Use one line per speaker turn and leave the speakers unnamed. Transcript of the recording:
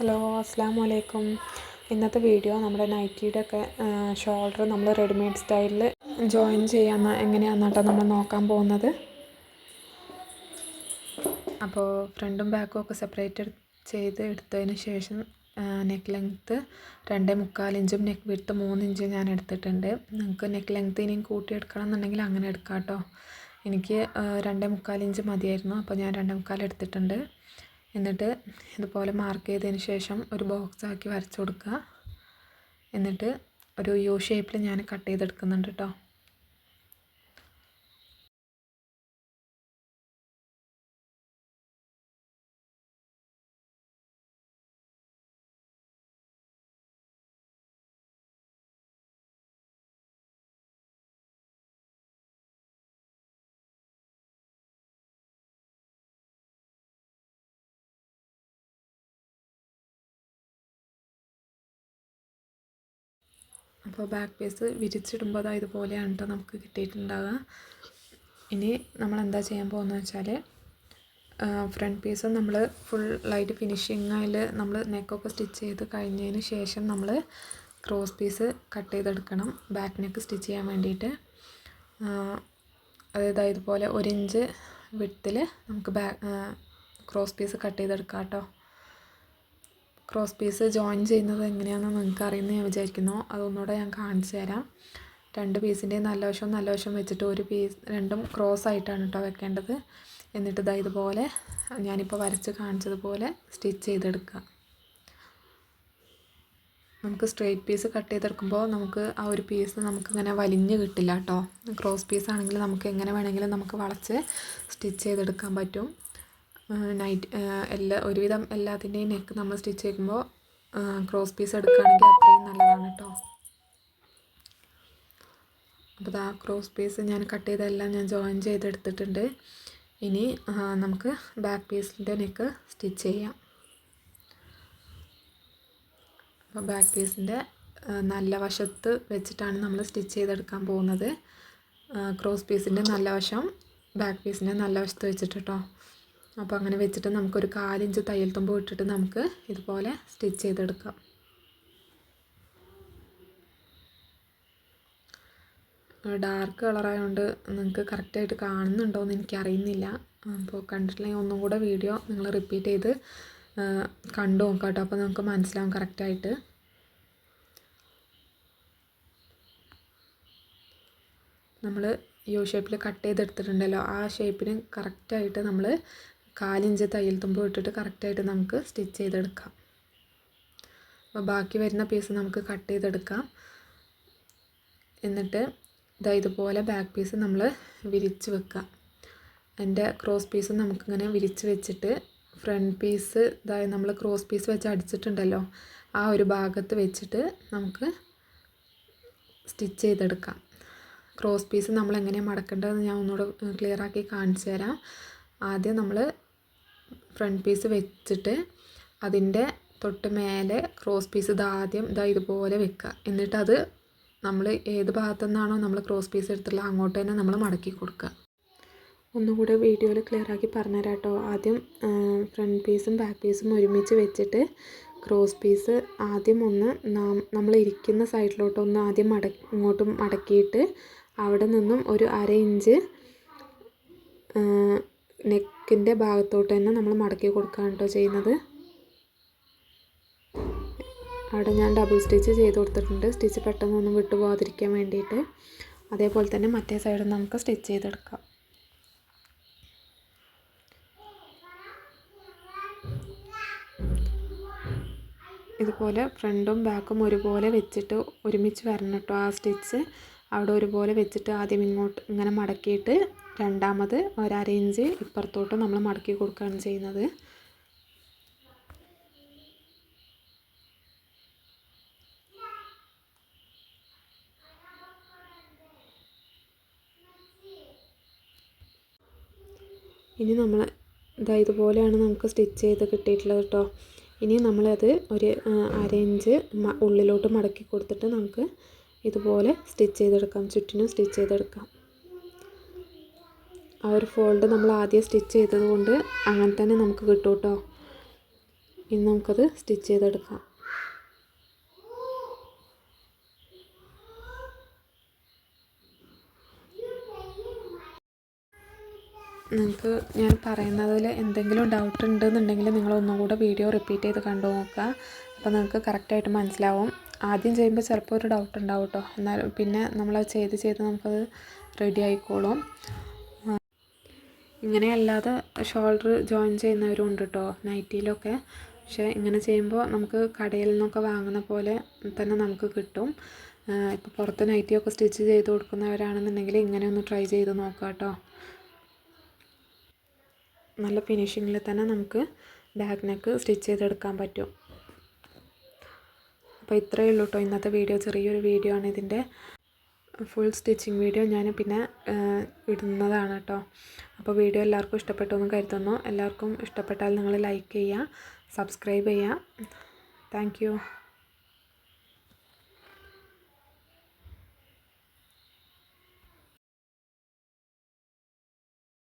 Hello അസ്സാം വലൈക്കും ഇന്നത്തെ വീഡിയോ നമ്മുടെ നൈറ്റിയുടെ ഒക്കെ ഷോൾഡർ നമ്മൾ റെഡിമെയ്ഡ് സ്റ്റൈലിൽ ജോയിൻ ചെയ്യാൻ എങ്ങനെയാണെന്ന് കേട്ടോ നമ്മൾ നോക്കാൻ പോകുന്നത്. അപ്പോൾ ഫ്രണ്ടും ബാക്കും ഒക്കെ സെപ്പറേറ്റ് ചെയ്ത് എടുത്തതിന് ശേഷം നെക്ക് ലെങ്ത്ത് രണ്ടേ മുക്കാൽ ഇഞ്ചും നെക്ക് വിട്ട് മൂന്ന് ഇഞ്ചും ഞാൻ എടുത്തിട്ടുണ്ട്. നിങ്ങൾക്ക് നെക്ക് ലെങ്ത്ത് ഇനിയും കൂട്ടിയെടുക്കണം എന്നുണ്ടെങ്കിൽ അങ്ങനെ എടുക്കാം കേട്ടോ എനിക്ക് രണ്ടേ മുക്കാൽ ഇഞ്ച് മതിയായിരുന്നു. അപ്പോൾ ഞാൻ രണ്ടേ മുക്കാൽ എടുത്തിട്ടുണ്ട്. എന്നിട്ട് ഇതുപോലെ മാർക്ക് ചെയ്തതിന് ശേഷം ഒരു ബോക്സ് ആക്കി വരച്ചു കൊടുക്കുക. എന്നിട്ട് ഒരു യു ഷേപ്പിൽ ഞാൻ കട്ട് ചെയ്തെടുക്കുന്നുണ്ട് കേട്ടോ അപ്പോൾ ബാക്ക് പീസ് വിരിച്ചിടുമ്പോൾ അതാ ഇതുപോലെയാണ് കേട്ടോ നമുക്ക് കിട്ടിയിട്ടുണ്ടാവുക. ഇനി നമ്മൾ എന്താ ചെയ്യാൻ പോകുന്നത് വെച്ചാൽ ഫ്രണ്ട് പീസ് നമ്മൾ ഫുൾ ലൈറ്റ് ഫിനിഷിങ്ങിൽ നമ്മൾ നെക്കൊക്കെ സ്റ്റിച്ച് ചെയ്ത് കഴിഞ്ഞതിന് ശേഷം നമ്മൾ ക്രോസ് പീസ് കട്ട് ചെയ്തെടുക്കണം ബാക്ക് നെക്ക് സ്റ്റിച്ച് ചെയ്യാൻ വേണ്ടിയിട്ട്. അതായത് ഇതുപോലെ ഒരു ഇഞ്ച് വിട്ടിൽ നമുക്ക് ബാക്ക് ക്രോസ് പീസ് കട്ട് ചെയ്തെടുക്കാം കേട്ടോ ക്രോസ് പീസ് ജോയിൻ ചെയ്യുന്നത് എങ്ങനെയാണെന്ന് നിങ്ങൾക്ക് അറിയുമെന്ന് ഞാൻ വിചാരിക്കുന്നു. അതൊന്നുകൂടെ ഞാൻ കാണിച്ചു തരാം. രണ്ട് പീസിന്റെയും നല്ല വശവും നല്ല വശവും വെച്ചിട്ട് ഒരു പീസ് രണ്ടും ക്രോസ് ആയിട്ടാണ് കേട്ടോ വെക്കേണ്ടത്. എന്നിട്ട് ഇതാ ഇതുപോലെ ഞാനിപ്പോൾ വരച്ച് കാണിച്ചതുപോലെ സ്റ്റിച്ച് ചെയ്തെടുക്കുക. നമുക്ക് സ്ട്രെയിറ്റ് പീസ് കട്ട് ചെയ്തെടുക്കുമ്പോൾ നമുക്ക് ആ ഒരു പീസ് നമുക്കിങ്ങനെ വലിഞ്ഞ് കിട്ടില്ല കേട്ടോ. ക്രോസ് പീസ് ആണെങ്കിൽ നമുക്ക് എങ്ങനെ വേണമെങ്കിലും നമുക്ക് വളച്ച് സ്റ്റിച്ച് ചെയ്തെടുക്കാൻ പറ്റും. നൈറ്റ് എല്ലാ ഒരുവിധം എല്ലാത്തിന്റെയും നെക്ക് നമ്മൾ സ്റ്റിച്ച് ചെയ്യുമ്പോൾ ക്രോസ് പീസ് എടുക്കുകയാണെങ്കിൽ അത്രയും നല്ലതാണ് കേട്ടോ അപ്പോൾ ആ ക്രോസ് പീസ് ഞാൻ കട്ട് ചെയ്തെല്ലാം ഞാൻ ജോയിൻ ചെയ്തെടുത്തിട്ടുണ്ട്. ഇനി നമുക്ക് ബാക്ക് പീസിന്റെ നെക്ക് സ്റ്റിച്ച് ചെയ്യാം. അപ്പോൾ ബാക്ക് പീസിന്റെ നല്ല വശത്ത് വെച്ചിട്ടാണ് നമ്മൾ സ്റ്റിച്ച് ചെയ്തെടുക്കാൻ പോകുന്നത്. ക്രോസ് പീസിന്റെ നല്ല വശം ബാക്ക് പീസിന്റെ നല്ല വശത്ത് വെച്ചിട്ട് കേട്ടോ അപ്പോൾ അങ്ങനെ വെച്ചിട്ട് നമുക്കൊരു കാലിഞ്ച് തയ്യൽ തുമ്പ് ഇട്ടിട്ട് നമുക്ക് ഇതുപോലെ സ്റ്റിച്ച് ചെയ്തെടുക്കാം. ഡാർക്ക് കളറായതുകൊണ്ട് നിങ്ങൾക്ക് കറക്റ്റായിട്ട് കാണുന്നുണ്ടോ എന്ന് എനിക്കറിയുന്നില്ല. അപ്പോൾ കണ്ടിട്ടില്ലെങ്കിൽ ഒന്നും കൂടെ വീഡിയോ നിങ്ങൾ റിപ്പീറ്റ് ചെയ്ത് കണ്ടു നോക്കാം കേട്ടോ അപ്പോൾ നമുക്ക് മനസ്സിലാവും കറക്റ്റായിട്ട്. നമ്മൾ യു ഷേപ്പിൽ കട്ട് ചെയ്തെടുത്തിട്ടുണ്ടല്ലോ. ആ ഷേപ്പിന് കറക്റ്റായിട്ട് നമ്മൾ കാലിഞ്ച് തയ്യൽ തുമ്പ് ഇട്ടിട്ട് കറക്റ്റായിട്ട് നമുക്ക് സ്റ്റിച്ച് ചെയ്തെടുക്കാം. അപ്പോൾ ബാക്കി വരുന്ന പീസ് നമുക്ക് കട്ട് ചെയ്തെടുക്കാം. എന്നിട്ട് ഇതാ ഇതുപോലെ ബാക്ക് പീസ് നമ്മൾ വിരിച്ച് വെക്കാം. എന്റെ ക്രോസ് പീസ് നമുക്കിങ്ങനെ വിരിച്ച് വെച്ചിട്ട് ഫ്രണ്ട് പീസ് ഇതായി നമ്മൾ ക്രോസ് പീസ് വെച്ച് അടിച്ചിട്ടുണ്ടല്ലോ ആ ഒരു ഭാഗത്ത് വെച്ചിട്ട് നമുക്ക് സ്റ്റിച്ച് ചെയ്തെടുക്കാം. ക്രോസ് പീസ് നമ്മൾ എങ്ങനെയാണ് മടക്കേണ്ടതെന്ന് ഞാൻ ഒന്നുകൂടെ ക്ലിയർ ആക്കി കാണിച്ചു തരാം. ആദ്യം നമ്മൾ ഫ്രണ്ട് പീസ് വെച്ചിട്ട് അതിന്റെ തൊട്ട് മേലെ ക്രോസ് പീസ് ഇത് ആദ്യം ഇതാ ഇതുപോലെ വെക്കുക. എന്നിട്ട് അത് നമ്മൾ ഏത് ഭാഗത്തു നിന്നാണോ നമ്മൾ ക്രോസ് പീസ് എടുത്തിട്ടുള്ള അങ്ങോട്ട് തന്നെ നമ്മൾ മടക്കി കൊടുക്കുക. ഒന്നുകൂടെ വീഡിയോയിൽ ക്ലിയർ ആക്കി പറഞ്ഞുതരാം കേട്ടോ ആദ്യം ഫ്രണ്ട് പീസും ബാക്ക് പീസും ഒരുമിച്ച് വെച്ചിട്ട് ക്രോസ് പീസ് ആദ്യം ഒന്ന് നമ്മൾ ഇരിക്കുന്ന സൈഡിലോട്ടൊന്ന് ആദ്യം മട ഇങ്ങോട്ട് മടക്കിയിട്ട് അവിടെ നിന്നും ഒരു അര ഇഞ്ച് നെക്കിന്റെ ഭാഗത്തോട്ട് തന്നെ നമ്മൾ മടക്കി കൊടുക്കുകയാണ് കേട്ടോ ചെയ്യുന്നത്. അവിടെ ഞാൻ ഡബിൾ സ്റ്റിച്ച് ചെയ്ത് കൊടുത്തിട്ടുണ്ട്. സ്റ്റിച്ച് പെട്ടെന്നൊന്നും വിട്ടു പോകാതിരിക്കാൻ വേണ്ടിയിട്ട്. അതേപോലെ തന്നെ മറ്റേ സൈഡും നമുക്ക് സ്റ്റിച്ച് ചെയ്തെടുക്കാം. ഇതുപോലെ ഫ്രണ്ടും ബാക്കും ഒരുപോലെ വെച്ചിട്ട് ഒരുമിച്ച് വരണം കേട്ടോ ആ സ്റ്റിച്ച് അവിടെ ഒരുപോലെ വെച്ചിട്ട് ആദ്യം ഇങ്ങോട്ട് ഇങ്ങനെ മടക്കിയിട്ട് രണ്ടാമത് ഒരര ഇഞ്ച് ഇപ്പുറത്തോട്ട് നമ്മൾ മടക്കി കൊടുക്കുകയാണ് ചെയ്യുന്നത്. ഇനി നമ്മൾ ഇതാ ഇതുപോലെയാണ് നമുക്ക് സ്റ്റിച്ച് ചെയ്ത് കിട്ടിയിട്ടുള്ളത് കേട്ടോ. ഇനി നമ്മളത് ഒരു അര ഇഞ്ച് ഉള്ളിലോട്ട് മടക്കി കൊടുത്തിട്ട് നമുക്ക് ഇതുപോലെ സ്റ്റിച്ച് ചെയ്തെടുക്കാം. ചുറ്റിനും സ്റ്റിച്ച് ചെയ്തെടുക്കാം. ആ ഒരു ഫോൾഡ് നമ്മൾ ആദ്യം സ്റ്റിച്ച് ചെയ്തത് കൊണ്ട് അങ്ങനെ തന്നെ നമുക്ക് കിട്ടും കേട്ടോ. ഇനി നമുക്കത് സ്റ്റിച്ച് ചെയ്തെടുക്കാം. നിങ്ങൾക്ക് ഞാൻ പറയുന്നതിൽ എന്തെങ്കിലും ഡൗട്ട് ഉണ്ടെന്നുണ്ടെങ്കിൽ നിങ്ങൾ ഒന്നുകൂടെ വീഡിയോ റിപ്പീറ്റ് ചെയ്ത് കണ്ടു നോക്കുക. അപ്പോൾ നിങ്ങൾക്ക് കറക്റ്റായിട്ട് മനസ്സിലാവും. ആദ്യം ചെയ്യുമ്പോൾ ചിലപ്പോൾ ഒരു ഡൗട്ട് ഉണ്ടാവും കേട്ടോ. എന്നാൽ പിന്നെ നമ്മളത് ചെയ്ത് ചെയ്ത് നമുക്കത് റെഡി ആയിക്കോളും. ഇങ്ങനെ അല്ലാതെ ഷോൾഡർ ജോയിൻ ചെയ്യുന്നവരും ഉണ്ട് കേട്ടോ നൈറ്റിയിലൊക്കെ പക്ഷേ ഇങ്ങനെ ചെയ്യുമ്പോൾ നമുക്ക് കടയിൽ നിന്നൊക്കെ വാങ്ങുന്ന പോലെ തന്നെ നമുക്ക് കിട്ടും. ഇപ്പോൾ പുറത്ത് നൈറ്റിയൊക്കെ സ്റ്റിച്ച് ചെയ്ത് കൊടുക്കുന്നവരാണെന്നുണ്ടെങ്കിൽ ഇങ്ങനെ ഒന്ന് ട്രൈ ചെയ്ത് നോക്കാം കേട്ടോ നല്ല ഫിനിഷിങ്ങിൽ തന്നെ നമുക്ക് ബാക്ക് നെക്ക് സ്റ്റിച്ച് ചെയ്തെടുക്കാൻ പറ്റും. അപ്പോൾ ഇത്രയേ ഉള്ളൂ കേട്ടോ ഇന്നത്തെ വീഡിയോ. ചെറിയൊരു വീഡിയോ ആണ് ഇതിന്റെ. ഫുൾ സ്റ്റിച്ചിങ് വീഡിയോ ഞാൻ പിന്നെ ഇടുന്നതാണ് കേട്ടോ അപ്പോൾ വീഡിയോ എല്ലാവർക്കും ഇഷ്ടപ്പെട്ടു എന്ന് കരുതുന്നു. എല്ലാവർക്കും ഇഷ്ടപ്പെട്ടാൽ നിങ്ങൾ ലൈക്ക് ചെയ്യുക സബ്സ്ക്രൈബ് ചെയ്യുക. താങ്ക്